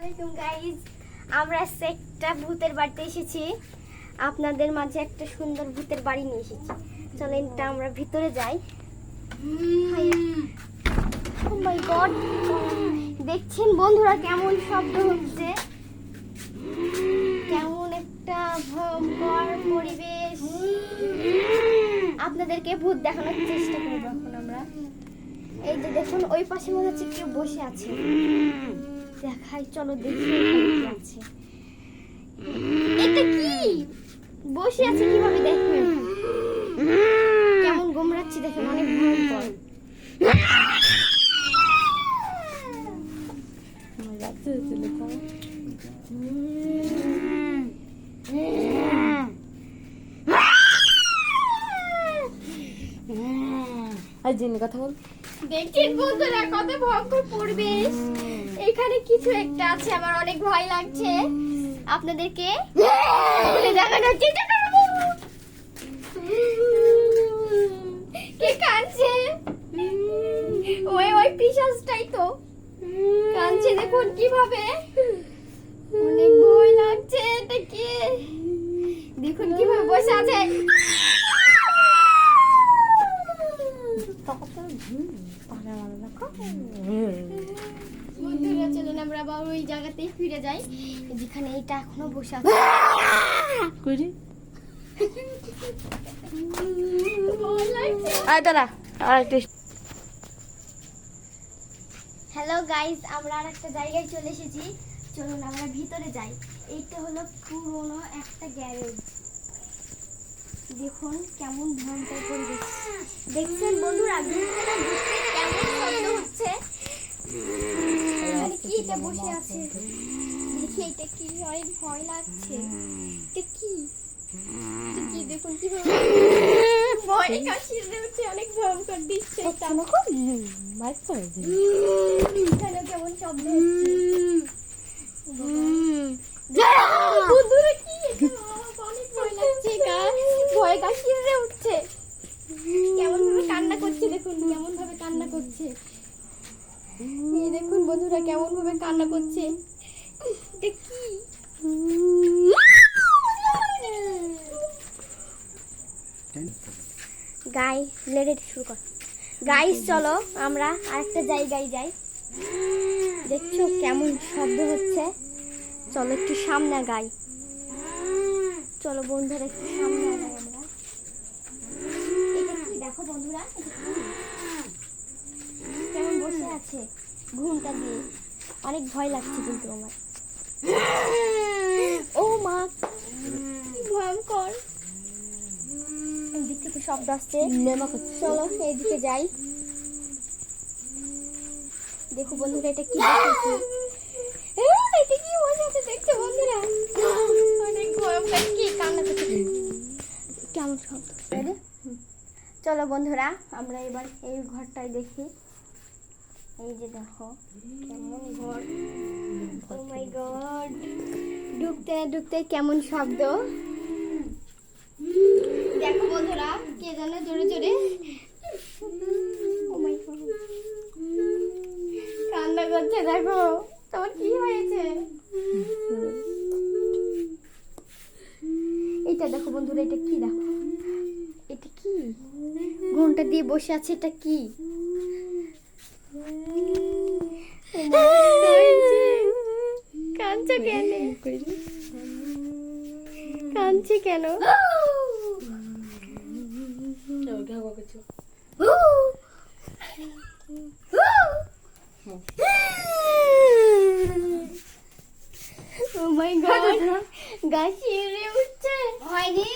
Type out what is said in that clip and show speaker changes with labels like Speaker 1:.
Speaker 1: আসসালামাইকুম গাইজ আমরা একটা ভূতের বাড়িতে এসেছি। আপনাদের মাঝে একটা সুন্দর ভূতের বাড়ি নিয়ে এসেছি। চলেন এটা আমরা ভিতরে যাই। Oh দেখছেন বন্ধুরা কেমন শব্দ হচ্ছে? কেমন একটা ভয়ঙ্কর পরিবেশ। আপনাদেরকে ভূত দেখানোর চেষ্টা করব এখন আমরা। এই যে দেখুন ওই পাশে মনে হচ্ছে কেউ বসে আছে। দেখাই, চলো দেখি আছে। এটা কি? বসে আছে কীভাবে কেমন গোমরাচ্ছি
Speaker 2: আর জিনি কথা বল।
Speaker 1: দেখছেন বন্ধুরা, কত ভয়ঙ্কর পরিবেশ এখানে কিছু একটা আছে, আমার অনেক ভয় লাগছে। আপনাদেরকে খুলে দেখানোর চেষ্টা করব। কে কাঁদছে? ওই ওই পিশাচটাই তো। কাঁদছে দেখুন কীভাবে। অনেক ভয় লাগছে এটা কে দেখুন কীভাবে বসে আছে বন্ধুরা চলুন আমরা আবার ওই জায়গাতেই ফিরে যাই যেখানে এটা এখনও বসে আছে।
Speaker 2: করি আয় দাঁড়া আর একটু
Speaker 1: হ্যালো গাইস আমরা আর একটা জায়গায় চলে এসেছি। চলুন আমরা ভিতরে যাই। এইটা হলো পুরনো একটা গ্যারেজ। দেখুন কেমন ভয়ঙ্কর পরিবেশ। দেখছেন বন্ধুরা ভিতরে ঢুকতে কেমন শব্দ হচ্ছে এখানে কি এটা বসে আছে। দেখি এটা কি অনেক ভয় লাগছে। এটা কি? কি? দেখুন কীভাবে ভয় কাশি উঠছে অনেক ভয়ঙ্কর দৃশ্য এটা।
Speaker 2: মাইক করে দে
Speaker 1: এখানে কেমন শব্দ হচ্ছে। অনেক ভয় লাগছে ভয়ে শিররে উঠছে। কেমন ভাবে কান্না করছে দেখুন কেমন ভাবে কান্না করছে। এই দেখুন বন্ধুরা কেমন ভাবে কান্না করছে। এটা কি? গাই লেডেট শুরু কর গাইস চলো, আমরা আরেকটা জায়গায় যাই। দেখছ কেমন শব্দ হচ্ছে? চলো একটু সামনে গাই চলো বন্ধুরা, একটু সামনে গাই আমরা। দেখো বন্ধুরা আছে। ঘুমটা দিয়ে। অনেক ভয় লাগছে কিন্তু আমার। ও মা ভয়ঙ্কর। এদিক থেকে শব্দ আসছে। চলো এইদিকে যাই। দেখো বন্ধুরা এটা কি দেখেছি এটা কি মজা আছে দেখছ বন্ধুরা। অনেক ভয়ঙ্কর কি কান্না করছে। কেমন শব্দ? রে? চলো বন্ধুরা আমরা এবার এই ঘরটায় দেখি। এই যে দেখো, কেমন ঘর। ও মাই গড ঢুকতে ঢুকতে কেমন শব্দ। দেখো বন্ধুরা, কে জানে জোরে জোরে। ও মাই গড কান্না করছে, দেখো। তোমার কি হয়েছে? এটা দেখো বন্ধুরা, এটা কি দেখো? এটা কি? ঘণ্টা দিয়ে বসে আছে, এটা কি ও মা, কাঁদছে। কাঁদছে কেন কাঁদছে কেন? Oh my God. গা উঠছে। হয়নি?